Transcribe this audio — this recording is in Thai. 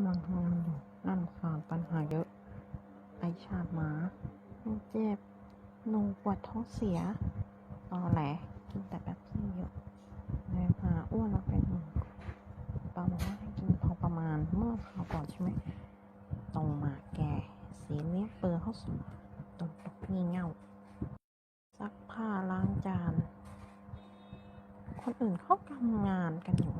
ำลังทำงานอยู่นั่นค่ะปัญหาเยอะ ไอชาหมาหนูเจ็บหนูปวดท้องเสียตอแหลกินแต่แบบซี่เยอะเลยพาอ้วนแล้วเป็นห่งปาบอกว่าให้กินพอประมาณเมื่อคราวก่อนใช่ไหมตรงมาแก่เสียเลี้ยงเปลือเข้าสู่ตรงตกงี่เง่าซักผ้าล้างจาน คนอื่นเขาทำงานกันอยู่